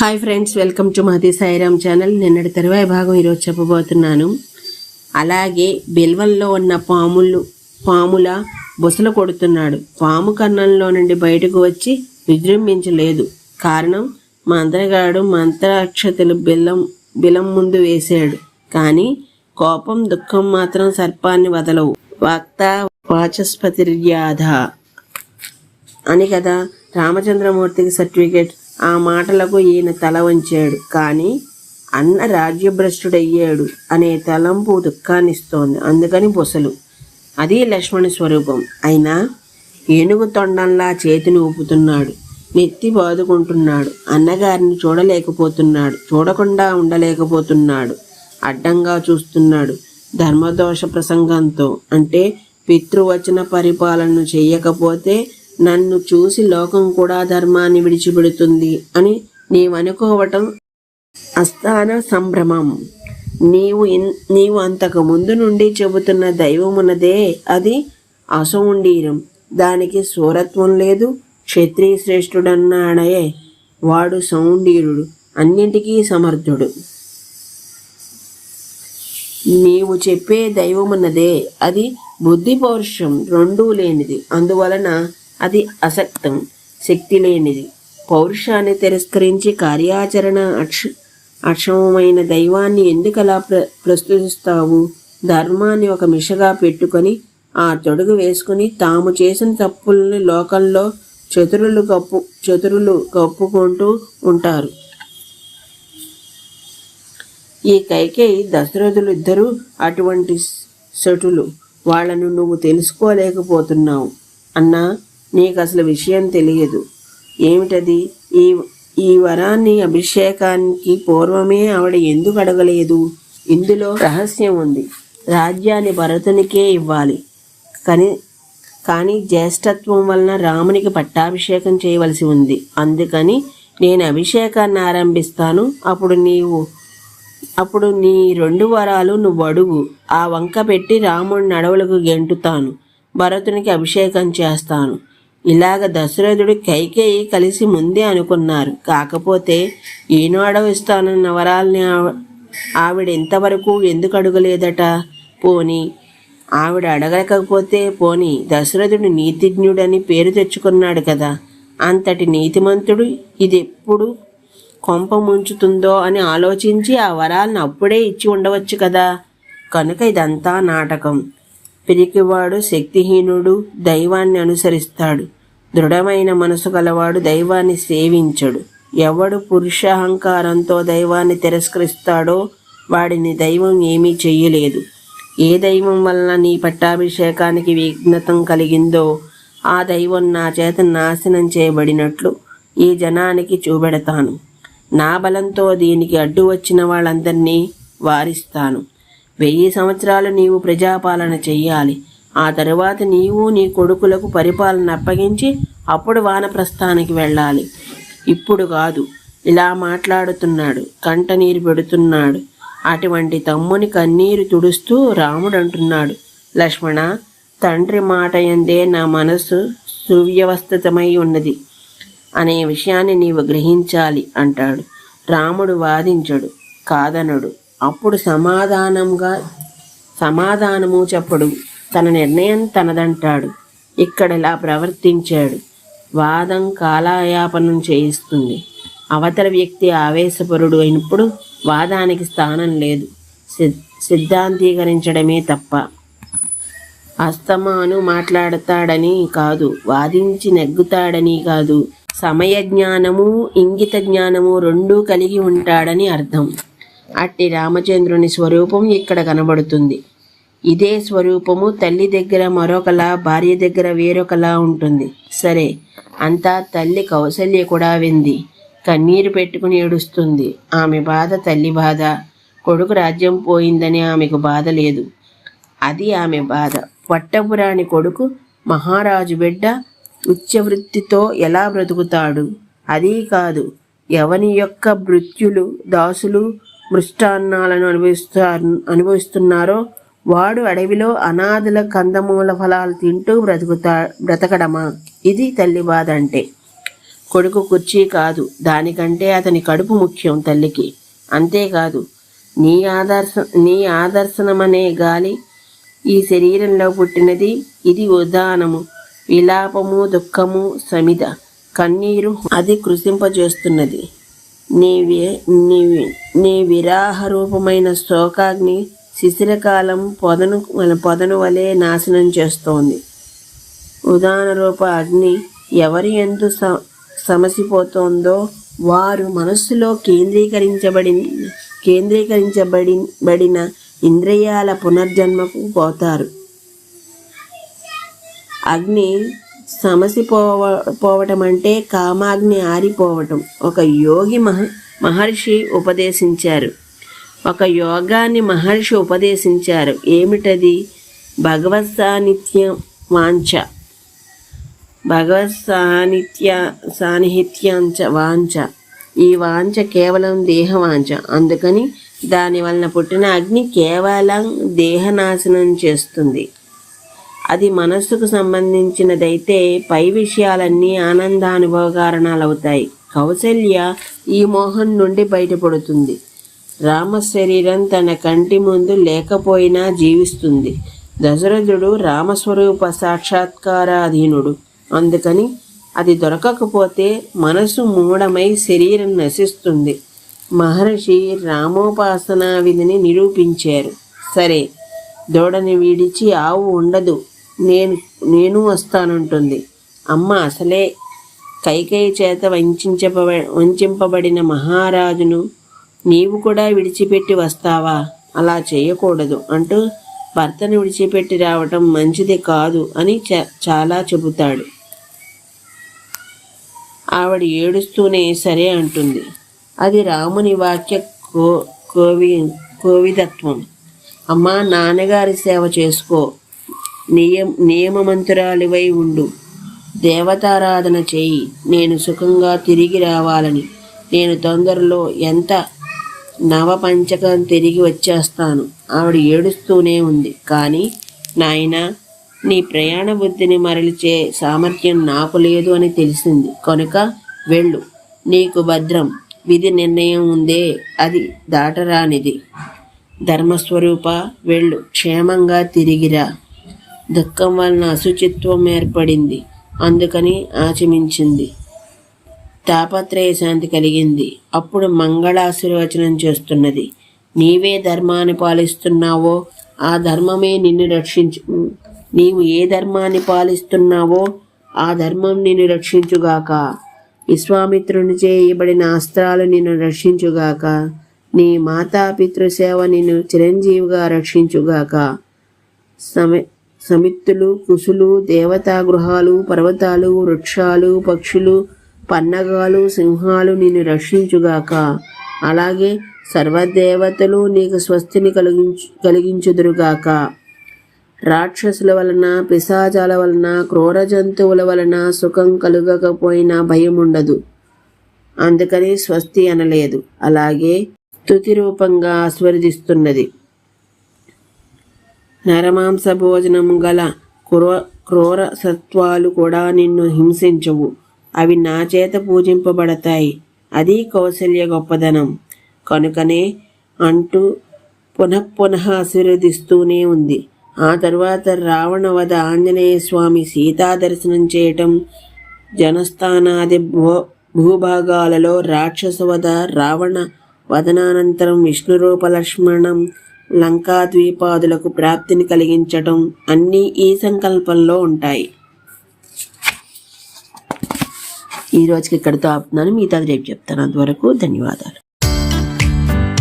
Hi friends welcome to మాది Sairam channel. నిన్నటి తరువాయి భాగం ఈరోజు చెప్పబోతున్నాను. అలాగే బిల్వంలో ఉన్న పాములు పాముల బుసలు కొడుతున్నాడు. పాము కన్నంలో నుండి బయటకు వచ్చి విజృంభించలేదు. కారణం మంత్రగాడు మంత్రాక్షతలు బిల్లం బిలం ముందు వేశాడు. కానీ కోపం దుఃఖం మాత్రం సర్పాన్ని వదలవు. వక్త వాచస్పతిర్యాధ అని కదా రామచంద్రమూర్తికి సర్టిఫికేట్ ఆ మాటలకు ఈయన తల వంచాడు. కానీ అన్న రాజ్యభ్రష్టుడయ్యాడు అనే తలంపు దుఃఖాన్నిస్తోంది. అందుకని బొసలు. అది లక్ష్మణ స్వరూపం. అయినా ఏనుగు తొండంలా చేతిని ఊపుతున్నాడు. నెత్తి బాదుకుంటున్నాడు. అన్నగారిని చూడలేకపోతున్నాడు. చూడకుండా ఉండలేకపోతున్నాడు. అడ్డంగా చూస్తున్నాడు. ధర్మదోష ప్రసంగంతో. అంటే పితృవచన పరిపాలన చేయకపోతే నన్ను చూసి లోకం కూడా ధర్మాన్ని విడిచిపెడుతుంది అని నీవనుకోవటం అస్థాన సంభ్రమం. నీవు ఇన్- నీవు అంతకు ముందు నుండి చెబుతున్న దైవమున్నదే అది అసౌండీరం దానికి సూరత్వం లేదు క్షత్రియ శ్రేష్ఠుడన్నాడే వాడు సౌండీరుడు అన్నింటికీ సమర్థుడు. నీవు చెప్పే దైవమున్నదే అది బుద్ధి పౌరుషం రెండూ లేనిది. అందువలన అది అసక్తం. శక్తి లేనిది పౌరుషాన్ని తిరస్కరించి కార్యాచరణ అక్ష అక్షమమైన దైవాన్ని ఎందుకలా ప్ర ప్రస్తుతిస్తావు? ధర్మాన్ని ఒక మిషగా పెట్టుకొని ఆ తొడుగు వేసుకుని తాము చేసిన తప్పుల్ని లోకంలో చతురులు కప్పు చతురులు కప్పుకుంటూ ఉంటారు. ఈ కైకేయి దశరథులు ఇద్దరూ అటువంటి సటులు. వాళ్ళను నువ్వు తెలుసుకోలేకపోతున్నావు. అన్నా నీకు అసలు విషయం తెలియదు. ఏమిటది? ఈ ఈ వరాన్ని అభిషేకానికి పూర్వమే ఆవిడ ఎందుకు అడగలేదు? ఇందులో రహస్యం ఉంది. రాజ్యాన్ని భరతునికే ఇవ్వాలి. కానీ కానీ జ్యేష్ఠత్వం వలన రామునికి పట్టాభిషేకం చేయవలసి ఉంది. అందుకని నేను అభిషేకాన్ని ఆరంభిస్తాను. అప్పుడు నీవు అప్పుడు నీ రెండు వరాలు నువ్వు అడుగు. ఆ వంక పెట్టి రాముడి నడవులకు గెంటుతాను. భరతునికి అభిషేకం చేస్తాను. ఇలాగ దశరథుడు కైకేయి కలిసి ముందే అనుకున్నారు. కాకపోతే ఈనాడు ఇస్తానన్న వరాల్ని ఆవిడ ఇంతవరకు ఎందుకు అడగలేదట? పోని ఆవిడ అడగలేకపోతే పోని దశరథుడు నీతిజ్ఞుడని పేరు తెచ్చుకున్నాడు కదా. అంతటి నీతిమంతుడు ఇది ఎప్పుడు కొంప ముంచుతుందో అని ఆలోచించి ఆ వరాలను అప్పుడే ఇచ్చి ఉండవచ్చు కదా. కనుక ఇదంతా నాటకం. పిరికివాడు శక్తిహీనుడు దైవాన్ని అనుసరిస్తాడు. దృఢమైన మనసు గలవాడు దైవాన్ని సేవించడు. ఎవడు పురుషాహంకారంతో దైవాన్ని తిరస్కరిస్తాడో వాడిని దైవం ఏమీ చెయ్యలేదు ఏ దైవం వలన నీ పట్టాభిషేకానికి విఘ్నతం కలిగిందో ఆ దైవం నా చేత నాశనం చేయబడినట్లు ఈ జనానికి చూపెడతాను. నా బలంతో దీనికి అడ్డు వచ్చిన వాళ్ళందరినీ వారిస్తాను. వెయ్యి సంవత్సరాలు నీవు ప్రజాపాలన చెయ్యాలి. ఆ తరువాత నీవు నీ కొడుకులకు పరిపాలన అప్పగించి అప్పుడు వానప్రస్థానికి వెళ్ళాలి. ఇప్పుడు కాదు. ఇలా మాట్లాడుతున్నాడు. కంట నీరు పెడుతున్నాడు. అటువంటి తమ్ముని కన్నీరు తుడుస్తూ రాముడు అంటున్నాడు లక్ష్మణ తండ్రి మాట ఎందే నా మనస్సు సువ్యవస్థితమై ఉన్నది. అనే విషయాన్ని నీవు గ్రహించాలి అంటాడు. రాముడు వాదించడు. కాదనడు. అప్పుడు సమాధానంగా సమాధానము చెప్పడు. తన నిర్ణయం తనదంటాడు. ఇక్కడ ఇలా ప్రవర్తించాడు. వాదం కాలయాపనం చేయిస్తుంది. అవతల వ్యక్తి ఆవేశపరుడు అయినప్పుడు వాదానికి స్థానం లేదు. సిద్ధాంతీకరించడమే తప్ప. అస్తమాను మాట్లాడతాడని కాదు. వాదించి నెగ్గుతాడని కాదు. సమయ జ్ఞానము ఇంగిత జ్ఞానము రెండూ కలిగి ఉంటాడని అర్థం. అట్టి రామచంద్రుని స్వరూపం ఇక్కడ కనబడుతుంది. ఇదే స్వరూపము తల్లి దగ్గర మరొకలా భార్య దగ్గర వేరొకలా ఉంటుంది. సరే అంతా తల్లి కౌశల్య కూడా వింది. కన్నీరు పెట్టుకుని ఏడుస్తుంది. ఆమె బాధ తల్లి బాధ. కొడుకు రాజ్యం పోయిందని ఆమెకు బాధ లేదు. అది ఆమె బాధ. పట్టపురాణి కొడుకు మహారాజు బిడ్డ ఉచ్చవృత్తితో ఎలా బ్రతుకుతాడు? అదీ కాదు ఎవని యొక్క మృత్యులు దాసులు మృష్టాన్నాలను అనుభవిస్తారు అనుభవిస్తున్నారో వాడు అడవిలో అనాథుల కందమూల ఫలాలు తింటూ బ్రతుకుతా బ్రతకడమా? ఇది తల్లి బాధ అంటే కొడుకు కుర్చీ కాదు. దానికంటే అతని కడుపు ముఖ్యం తల్లికి. అంతేకాదు నీ ఆదర్శ నీ ఆదర్శనమనే గాలి ఈ శరీరంలో పుట్టినది. ఇది ఉదానము విలాపము దుఃఖము సమిద కన్నీరు అది కృషింపజేస్తున్నది నీ వి- నీ నీ విరాహ రూపమైన శోకాగ్ని శిశిరకాలం పొదను పొదను వలె నాశనం చేస్తోంది. ఉదాహరణ రూప అగ్ని ఎవరి ఎందు స- సమసిపోతోందో వారు మనస్సులో కేంద్రీకరించబడి కేంద్రీకరించబడి బడిన ఇంద్రియాల పునర్జన్మకు పోతారు. అగ్ని సమసిపోవ పోవటం అంటే కామాగ్ని ఆరిపోవటం. ఒక యోగి మహ మహర్షి ఉపదేశించారు. ఒక యోగాన్ని మహర్షి ఉపదేశించారు. ఏమిటది? భగవత్ సాన్నిధ్యం వాంఛ. భగవత్ సాన్నిధ్య సాన్నిహిత్యాంచ వాంఛ. ఈ వాంఛ కేవలం దేహ వాంఛ అందుకని దాని వలన పుట్టిన అగ్ని కేవలం దేహనాశనం చేస్తుంది. అది మనస్సుకు సంబంధించినదైతే పై విషయాలన్నీ ఆనందానుభవ కారణాలవుతాయి కౌసల్య ఈ మోహం నుండి బయటపడుతుంది. రామ శరీరం తన కంటి ముందు లేకపోయినా జీవిస్తుంది. దశరథుడు రామస్వరూప సాక్షాత్కారాధీనుడు. అందుకని అది దొరకకపోతే మనసు మూఢమై శరీరం నశిస్తుంది. మహర్షి రామోపాసనా విధిని నిరూపించారు. సరే దూడని వీడిచి ఆవు ఉండదు. నేను నేను వస్తానంటుంది. అమ్మ అసలే కైకేయి చేత వంచబ వంచింపబడిన మహారాజును నీవు కూడా విడిచిపెట్టి వస్తావా? అలా చేయకూడదు అంటూ భర్తను విడిచిపెట్టి రావటం మంచిది కాదు అని చ- చాలా చెబుతాడు. ఆవిడ ఏడుస్తూనే సరే అంటుంది. అది రాముని వాక్య కో కోవి కోవిదత్వం. అమ్మా నాన్నగారి సేవ చేసుకో. నియమ నియమమంతురాలివై ఉండు. దేవతారాధన చేయి. నేను సుఖంగా తిరిగి రావాలని. నేను తొందరలో ఎంత నవపంచకం తిరిగి వచ్చేస్తాను. ఆవిడ ఏడుస్తూనే ఉంది. కానీ నాయనా నీ ప్రయాణ బుద్ధిని మరలిచే సామర్థ్యం నాకు లేదు అని తెలిసింది. కనుక వెళ్ళు. నీకు భద్రం. విధి నిర్ణయం ఉందే. అది దాటరానిది. ధర్మస్వరూప వెళ్ళు. క్షేమంగా తిరిగిరా దుఃఖం వలన అశుచిత్వం ఏర్పడింది. అందుకని ఆచమించింది. తాపత్రయ శాంతి కలిగింది. అప్పుడు మంగళాశీర్వచనం చేస్తున్నది. నీవే ధర్మాన్ని పాలిస్తున్నావో ఆ ధర్మమే నిన్ను రక్షించు నీవు ఏ ధర్మాన్ని పాలిస్తున్నావో ఆ ధర్మం నిన్ను రక్షించుగాక. విశ్వామిత్రుని చేయబడిన అస్త్రాలు నిన్ను రక్షించుగాక. నీ మాతాపితృ సేవ నిన్ను చిరంజీవిగా రక్షించుగాక. సమ సమిత్తులు కుసులు దేవతా గృహాలు పర్వతాలు వృక్షాలు పక్షులు పన్నగాలు సింహాలు నిన్ను రక్షించుగాక. అలాగే సర్వదేవతలు నీకు స్వస్తిని కలిగించు కలిగించుదురుగాక. రాక్షసుల వలన పిశాచాల వలన క్రూర జంతువుల వలన సుఖం కలుగకపోయినా భయం ఉండదు అందుకని స్వస్తి అనలేదు. అలాగే తుతి రూపంగా ఆస్వర్దిస్తున్నది నరమాంస భోజనం గల క్రో క్రూర సత్వాలు కూడా నిన్ను హింసించవు అవి నా చేత పూజింపబడతాయి. అది కౌశల్య గొప్పదనం. కనుకనే అంటూ పునఃపునః ఆశీర్వదిస్తూనే ఉంది. ఆ తరువాత రావణ వద ఆంజనేయ స్వామి సీతా దర్శనం చేయటం జనస్థానాది భూ భూభాగాలలో రాక్షస వద రావణ వదనానంతరం విష్ణురూప లక్ష్మణం లంకా ద్వీపాదులకు ప్రాప్తిని కలిగించటం అన్నీ ఈ సంకల్పంలో ఉంటాయి. ఈ రోజుకి ఇక్కడితో ఆపుతున్నాను. మిగతాది రేపు చెప్తాను. అంతవరకు ధన్యవాదాలు.